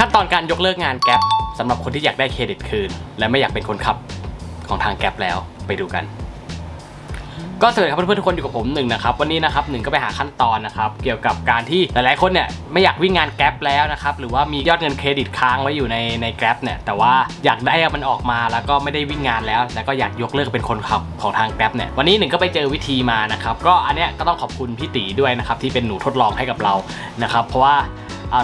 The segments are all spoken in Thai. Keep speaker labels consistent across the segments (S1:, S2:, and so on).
S1: ขั้นตอนการยกเลิกงานแก๊ปสำหรับคนที่อยากได้เครดิตคืน และไม่อยากเป็นคนขับของทางแก๊ปแล้วไปดูกัน ก็สวัสดีครับเพื่อนๆทุกคนอยู่กับผมหนึ่งนะครับวันนี้นะครับหนึ่งก็ไปหาขั้นตอนนะครับ เกี่ยวกับการที่หลายๆคนเนี่ยไม่อยากวิ่งงานแกร็บแล้วนะครับหรือว่ามียอดเงินเครดิตค้างไว้อยู่ในในแกร็บเนี่ยแต่ว่าอยากได้มันออกมาแล้วก็ไม่ได้วิ่งงานแล้ว แล้วก็อยากยกเลิกเป็นคนขับของทางแกร็บเนี่ยวันนี้หนึ่งก็ไปเจอวิธีมานะครับก็อันเนี้ยก็ต้องขอบคุณพี่ตีด้วยนะครับที่เป็นหนูทดลองให้กับเรานะครับเพราะว่า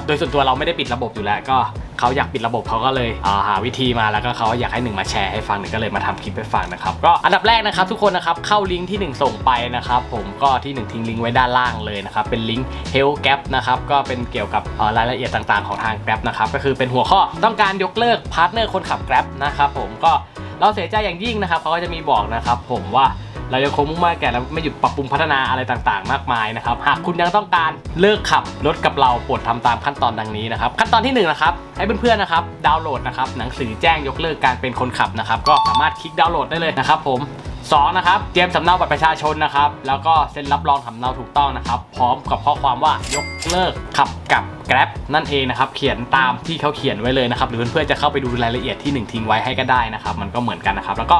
S1: โดยส่วนตัวเราไม่ได้ปิดระบบอยู่แล้ว ก็เขาอยากปิดระบบเขาก็เลยาหาวิธีมาแล้วก็เขาอยากให้หนึ่งมาแชร์ให้ฟังหนึ่งก็เลยมาทำคลิปให้ฟังนะครับก็อันดับแรกนะครับทุกคนนะครับเข้าลิงก์ที่หนึ่งส่งไปนะครับผมก็ที่หนึ่งทิ้งลิงก์ไว้ด้านล่างเลยนะครับเป็นลิงก์ Help Gap นะครับก็เป็นเกี่ยวกับรายละเอียดต่างๆของทาง Grab นะครับก็คือเป็นหัวข้อต้องการยกเลิกพาร์ทเนอร์คนขับ Grab นะครับผมก็เราเสียใจอย่างยิ่งนะครับเขาก็จะมีบอกนะครับผมว่า เรายังคงมุ่งมั่นแก่และไม่หยุดปรับปรุงพัฒนาอะไรต่างๆ มากมายนะครับ หากคุณยังต้องการเลิกขับรถกับเราโปรดทำตามขั้นตอนดังนี้นะครับ ขั้นตอนที่1นงนะครับให้เพื่อนๆนะครับดาวน์โหลดนะครับหนังสือแจ้งยกเลิกการเป็นคนขับนะครับก็สามารถคลิกดาวน์โหลดได้เลยนะครับผม สองนะครับเตรียมสำเนาบัตรประชาชนนะครับ แล้วก็เซ็นรับรองสำเนาถูกต้องนะครับ พร้อมกับข้อความว่ายกเลิกขับกับ Grab นั่นเองนะครับ เขียนตามที่เขาเขียนไว้เลยนะครับ หรือเพื่อนๆจะเข้าไปดูรายละเอียดที่หนึ่งทิ้งไว้ให้ก็ได้นะครับ มันก็เหมือนกันนะครับ แล้วก็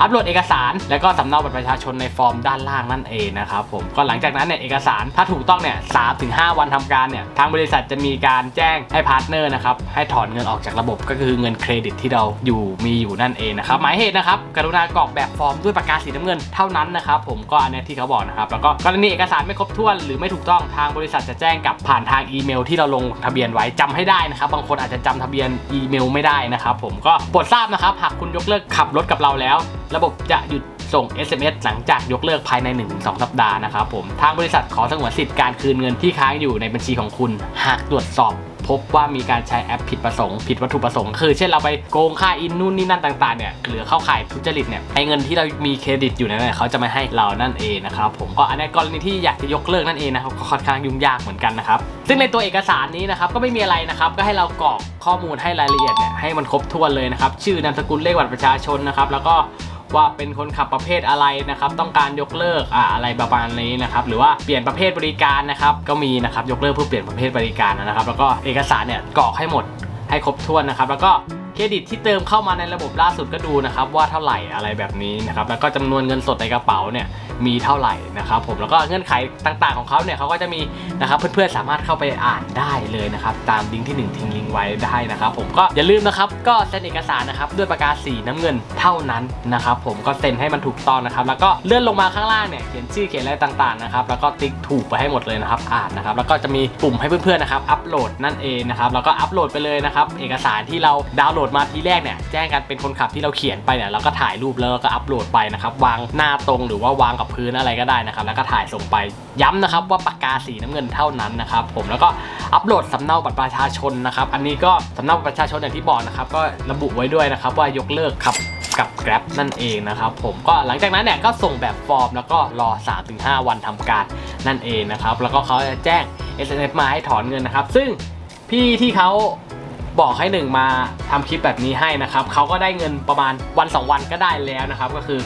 S1: อัปโหลดเอกสาร แล้วก็สำเนาบัตรประชาชนในฟอร์มด้านล่างนั่นเองนะครับผม ก็หลังจากนั้นเนี่ยเอกสารถ้าถูกต้องเนี่ยสามถึงห้าวันทำการเนี่ย ทางบริษัทจะมีการแจ้งให้พาร์ทเนอร์นะครับ ให้ถอนเงินออกจากระบบก็คือเงินเครดิตที่เราอยู่มีอยู่นั่นเองนะครับ หมายเหตุนะครับ กรุณากรอกแบบฟอร์มด้วยปากกาสีน้ำเงินเท่านั้นนะครับผมก็อันนี้ที่เขาบอกนะครับแล้วก็กรณีเอกสารไม่ครบถ้วนหรือไม่ถูกต้องทางบริษัทจะแจ้งกับผ่านทางอีเมล ที่เราลงทะเบียนไว้จำให้ได้นะครับบางคนอาจจะจำทะเบียนอีเมลไม่ได้นะครับผมก็โปรดทราบนะครับหากคุณยกเลิกขับรถกับเราแล้ว ระบบจะหยุดส่ง SMS หลังจากยกเลิกภายใน 1-2 สัปดาห์นะครับผม ทางบริษัทขอสงวนสิทธิ์การคืนเงินที่ค้างอยู่ในบัญชีของคุณ หากตรวจสอบ พบว่ามีการใช้แอปผิดประสงค์ ผิดวัตถุประสงค์ คือ เช่นเราไปโกงค่าอินนู่นนี่นั่นต่างๆเนี่ยหรือเข้าข่ายทุจริตเนี่ยไอ้เงินที่เรามีเครดิตอยู่นั้นเนี่ยเขาจะไม่ให้เรานั่นเองนะครับผมก็อันนี้กรณีที่อยากจะยกเลิกนั่นเองนะครับก็ค่อนข้างยุ่งยากเหมือนกันนะครับซึ่งในตัวเอกสารนี้นะครับก็ไม่มีอะไรนะครับก็ให้เรากรอกข้อมูลให้รายละเอียดเนี่ยให้มันครบถ้วนเลยนะครับชื่อนามสกุลเลขบัตรประชาชนนะครับแล้วก็ ว่าเป็นคนขับประเภทอะไรนะครับต้องการยกเลิกอ่าอะไรประมาณนี้นะครับหรือว่าเปลี่ยนประเภทบริการนะครับก็มีนะครับยกเลิกเพื่อเปลี่ยนประเภทบริการนะครับ แล้วก็เอกสารเนี่ยกรอกให้หมดให้ครบถ้วนนะครับ แล้วก็เครดิตที่เติมเข้ามาในระบบล่าสุดก็ดูนะครับว่าเท่าไหร่อะไรแบบนี้นะครับแล้วก็จำนวนเงินสดในกระเป๋าเนี่ย มีเท่าไหร่นะครับผมแล้วก็เงื่อนไขต่างๆของเขาเนี่ยเขาก็จะมีนะครับเพื่อนๆสามารถเข้าไปอ่านได้เลยนะครับตามลิงก์ที่หนึ่งทิ้งลิงก์ไว้ได้นะครับผมก็อย่าลืมนะครับก็เซ็นเอกสารนะครับด้วยปากกาสีน้ำเงินเท่านั้นนะครับผมก็เซ็นให้มันถูกต้องนะครับแล้วก็เลื่อนลงมาข้างล่างเนี่ยเขียนชื่อเขียนอะไรต่างๆนะครับแล้วก็ติ๊กถูกไปให้หมดเลยนะครับอ่านนะครับแล้วก็จะมีปุ่มให้เพื่อนๆนะครับอัปโหลดนั่นเองนะครับแล้วก็อัปโหลดไปเลยนะครับเอกสารที่เราดาวน์โหลดมาทีแรกเนี่ยแจ้งกันเป็นคนขับที่เราเขียนไปเนี่ยเราก็ถ่ายรูปแล้วก็อัปโหลดไปนะครับวางหน้าตรงหรือว่าวางกับพื้นอะไรก็ได้นะครับ แล้วก็ถ่ายส่งไปย้ำนะครับว่าปากกาสีน้ำเงินเท่านั้นนะครับ ผมแล้วก็อัปโหลดสำเนาบัตรประชาชนนะครับ อันนี้ก็สำเนาบัตรประชาชนอย่างที่บอกนะครับ ก็ระบุไว้ด้วยนะครับว่ายกเลิกขับกับ Grab นั่นเองนะครับผมก็หลังจากนั้นเนี่ยก็ส่งแบบฟอร์มแล้วก็รอ 3-5 วันทำการนั่นเองนะครับ แล้วก็เขาจะแจ้ง SMS มาให้ถอนเงินนะครับ ซึ่งพี่ที่เขาบอกให้หนึ่งมาทำคลิปแบบนี้ให้นะครับเขาก็ได้เงินประมาณวัน 2 วันก็ได้แล้วนะครับ ก็คือ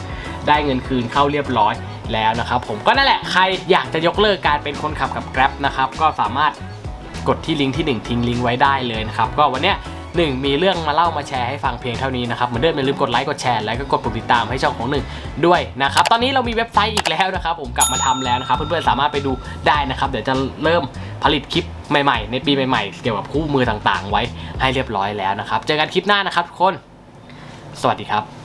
S1: ได้เงินคืนเข้าเรียบร้อย แล้วนะครับผมก็นั่นแหละใครอยากจะยกเลิกการเป็นคนขับกับ Grab นะครับก็สามารถกดที่ลิงก์ที่ 1 ทิ้งลิงก์ไว้ได้เลยนะครับก็วันเนี้ยหนึ่งมีเรื่องมาเล่ามาแชร์ให้ฟังเพียงเท่านี้นะครับเหมือนเดิมอย่าลืมกดไลค์กดแชร์แล้วก็กดปุ่มติดตามให้ช่องของหนึ่งด้วยนะครับตอนนี้เรามีเว็บไซต์อีกแล้วนะครับผมกลับมาทำแล้วนะครับเพื่อนๆสามารถไปดูได้นะครับเดี๋ยวจะเริ่มผลิตคลิปใหม่ๆ ในปีใหม่ๆ เกี่ยวกับคู่มือต่างๆ ไว้ให้เรียบร้อยแล้วนะครับเจอกันคลิปหน้านะครับทุกคน สวัสดีครับ